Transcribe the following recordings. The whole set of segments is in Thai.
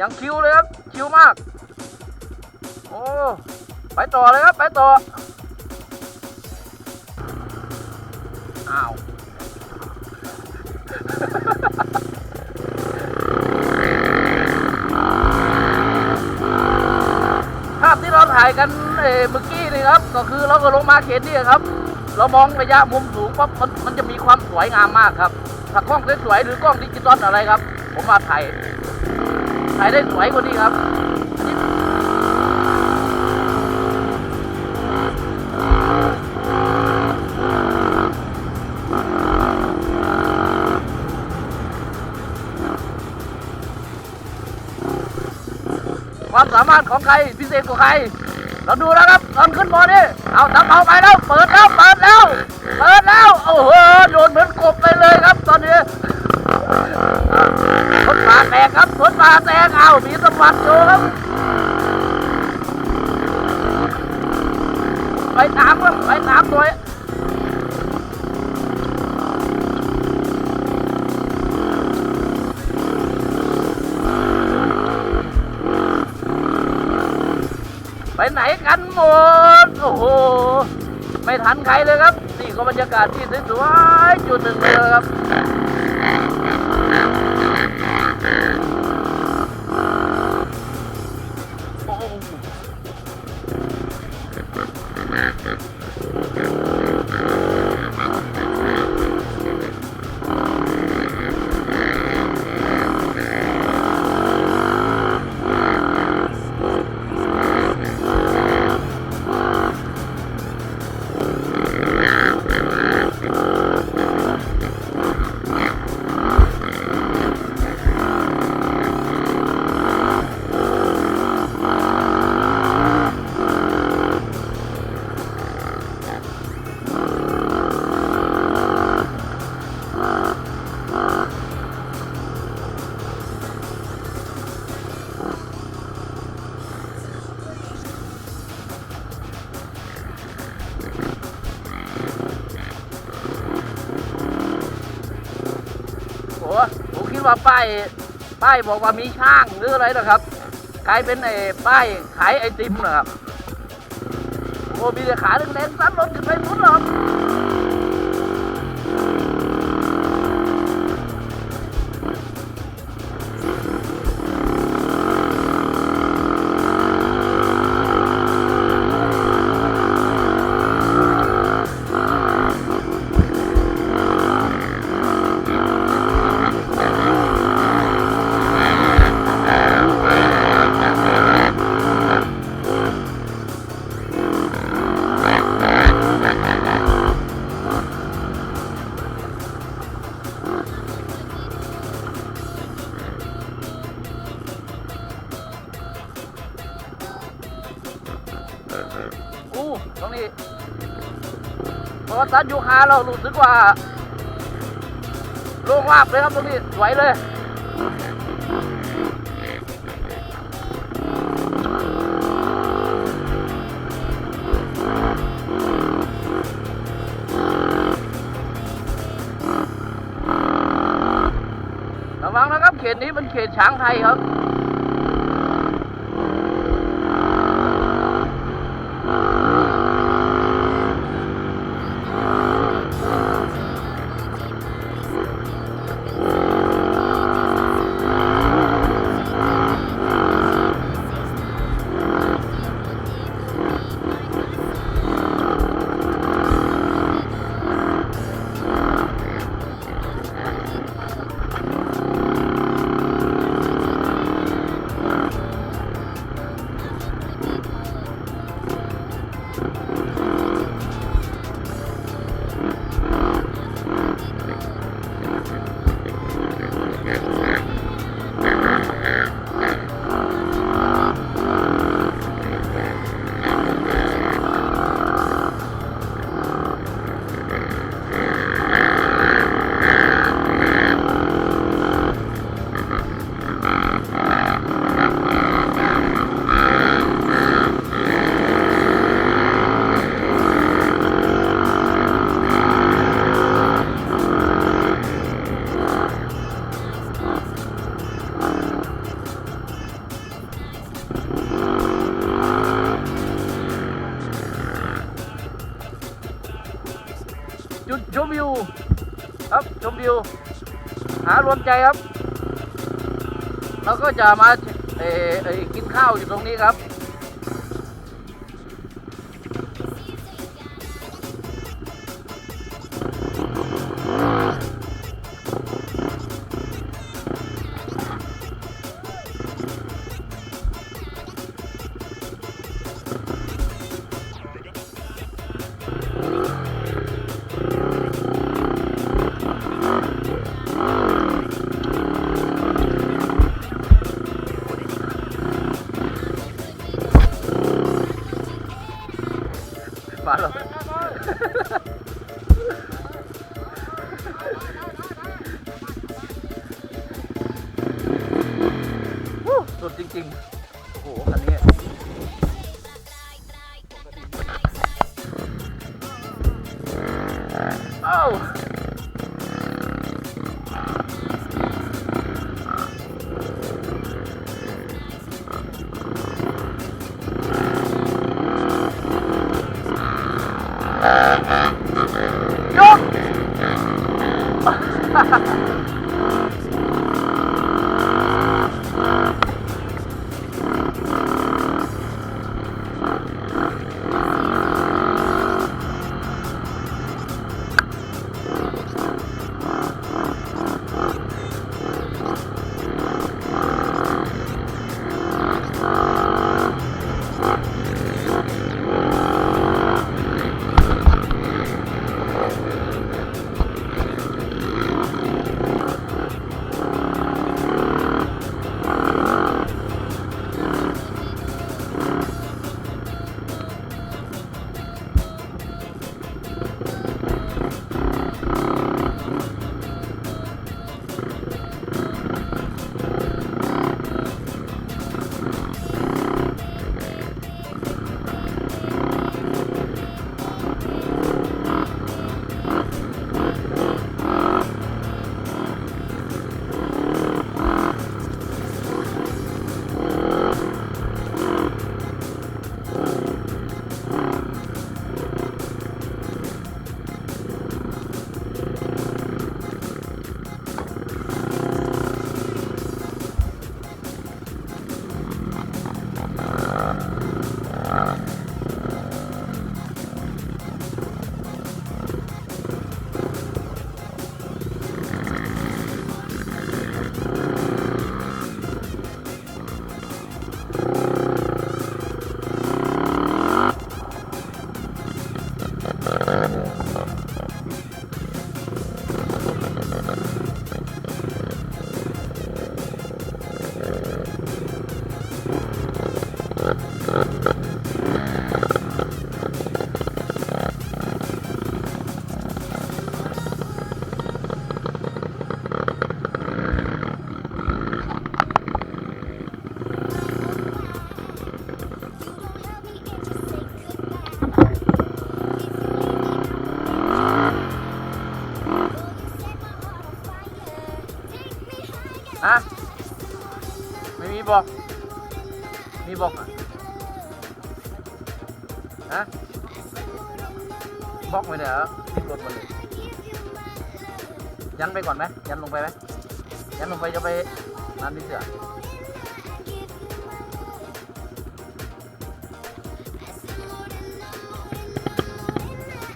ยังคิวเลยครับ คิวมาก โอ้ ไปต่อเลยครับ ไปต่อ อ้าว ภาพที่เราถ่ายกันเอเมื่อกี้นี่ครับ ก็คือเราก็ลงมาเขตนี่ครับ เรามองระยะมุมสูงปั๊บมันมันจะมีความสวยงามมากครับ ถ้ากล้องสวยๆหรือกล้องดิจิตอลอะไรครับ ผมมาถ่าย ถ่ายได้สวยกว่านี้ครับความสามารถของใครพิเศษกว่าใคร เราดูแล้วครับตอนขึ้นบอนี่เอาตะเภาไปแล้ว เปิดแล้ว เปิดแล้ว เปิดแล้ว โอ้โห โดนเหมือนกบไปเลยครับตอนนี้ กครับทดมาแตกเอามีสมบัติอยู่ครับไปตามครับไปตามตัวไปไหนกันหมด โอ้โห ไม่ทันใครเลยครับ นี่ก็บรรยากาศที่สวยๆจุดหนึ่งเลยครับาป้ายป้ายบอกว่ามีช่างหรืออะไรนะครับกลายเป็นไอ้ป้ายขายไอติมนะครับโอ้มีแต่ขาแดงๆซัดรถขึ้นไปหมดหรอก พอตัดยูคาเรารู้สึกว่าโล่งมาเลยครับตรงนี้สวยเลยระวังนะครับเขตนี้มันเขตช้างไทยครับ ใจครับ เราก็จะมาเออเออกินข้าวอยู่ตรงนี้ครับ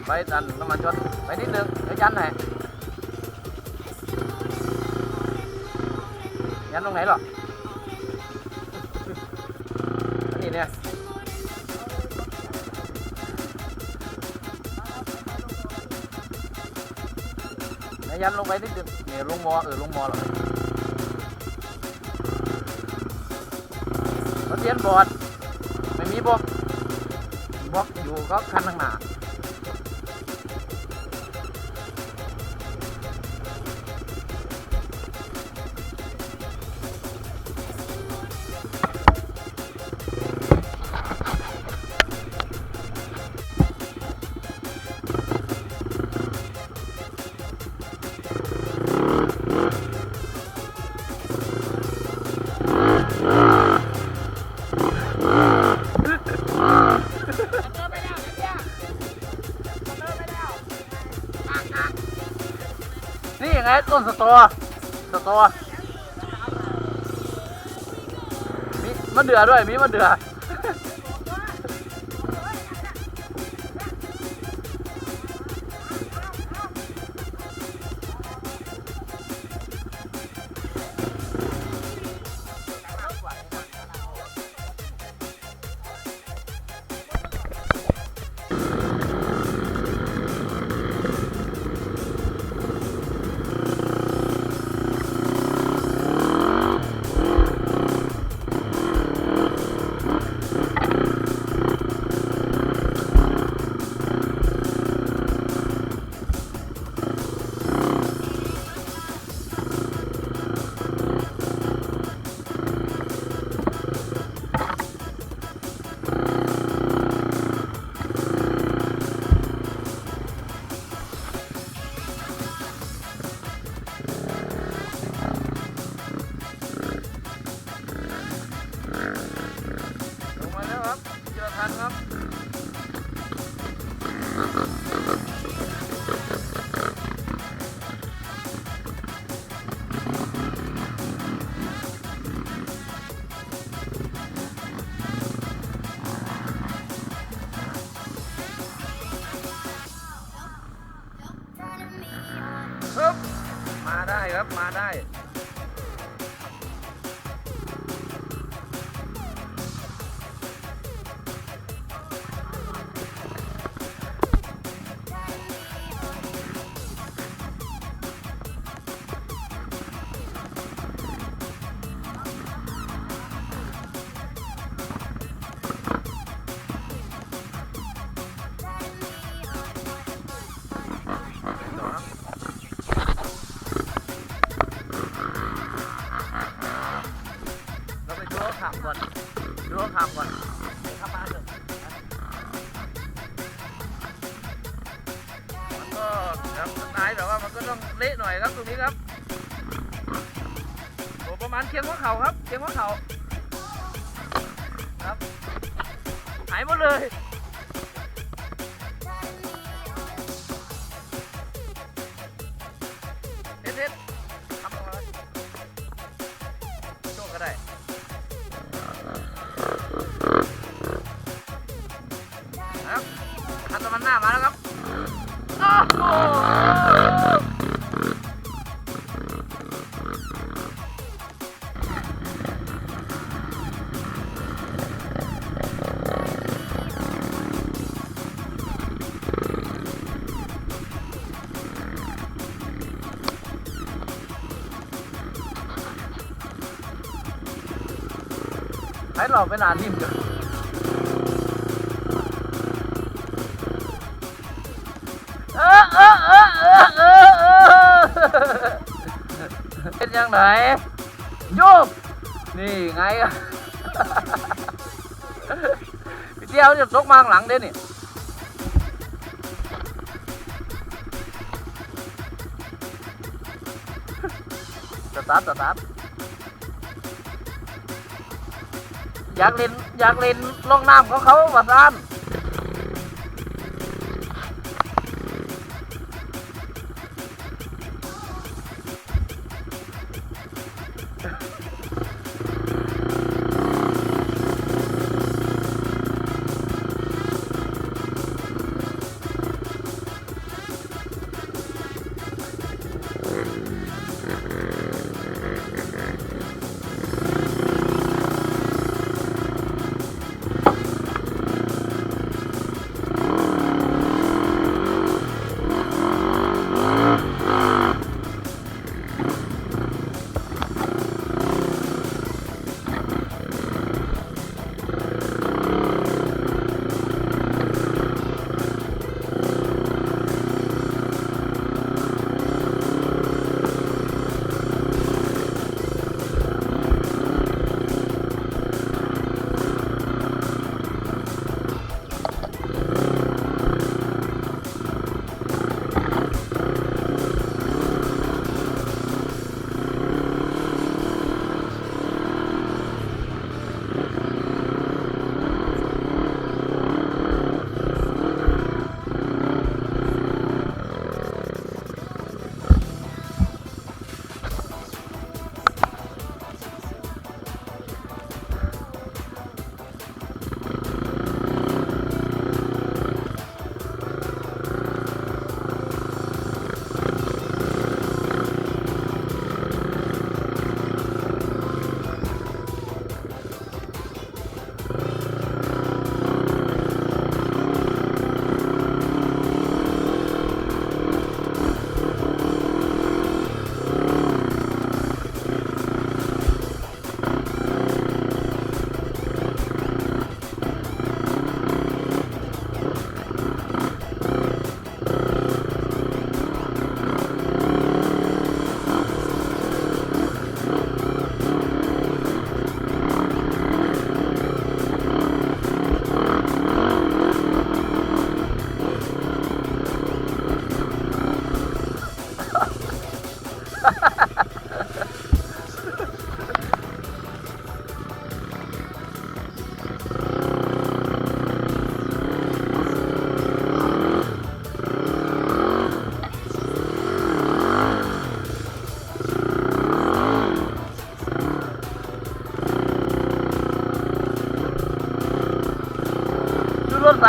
ไปดันน้ำมันชนไปนิดนึงเดี๋ยวยันให้ยันตรงไหนหรอนนี้เนี่ยยันลงไปนิดนึงเนี่ยลงมอเออลงมอหรอรถเทียนบอดไม่มีบอกบอกอยู่ก็คันข้างหน้า ไงต้นสตอสตอมีมะเดือด้วยมีมะเดือ ครับมาได้ Bye. ให้เราไปนานนิ่มจ้ะเออเออเออเออเออเออเป็นยังไงโยกนี่ไงพี่เดียวจะซกมาข้างหลังเด้นี่สตาร์ทสตาร์ท อยากเล่นอยากเล่นลงน้ำของเขาว่าซาน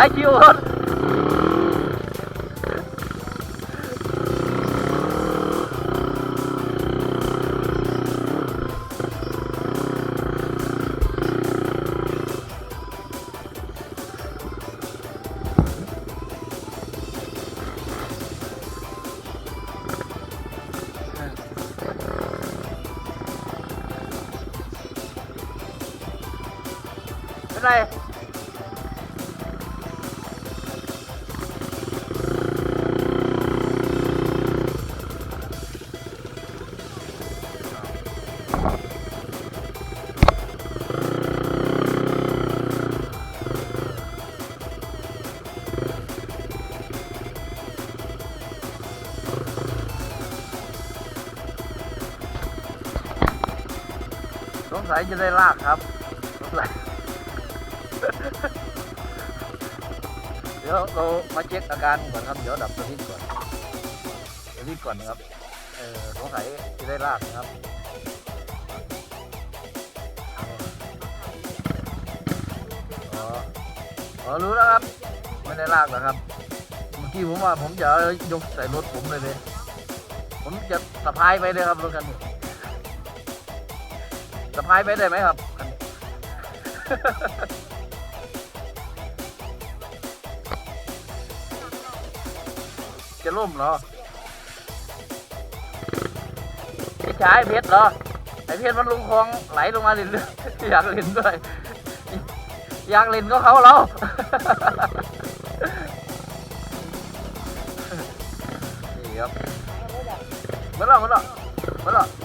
ายคิว จะได้ลากครับเดี๋ยวเรามาเช็คอาการก่อนครับ เดี๋ยวดับสวิตช์ก่อนสวิตช์ก่อนนะครับ เออสงสัยจะได้ลากนะครับอ๋ออรู้แล้วครับ ไม่ได้ลากหรอกครับเมื่อกี้ผมว่าผมจะยกใส่รถผมเลยเลย ผมจะสะพายไปเลยครับรถคันนี้ สะพายไปได้ไหมครับ จะล่มเหรอไม่ใช่เพชรเหรอ ไอเพชรมันลงคลองไหลลงมาเรื่อยๆอยากเล่นด้วย อยากเล่นก็เขาเรานี่ครับมาแล้วมาแล้วมาหมอบหน่อยครับหมอ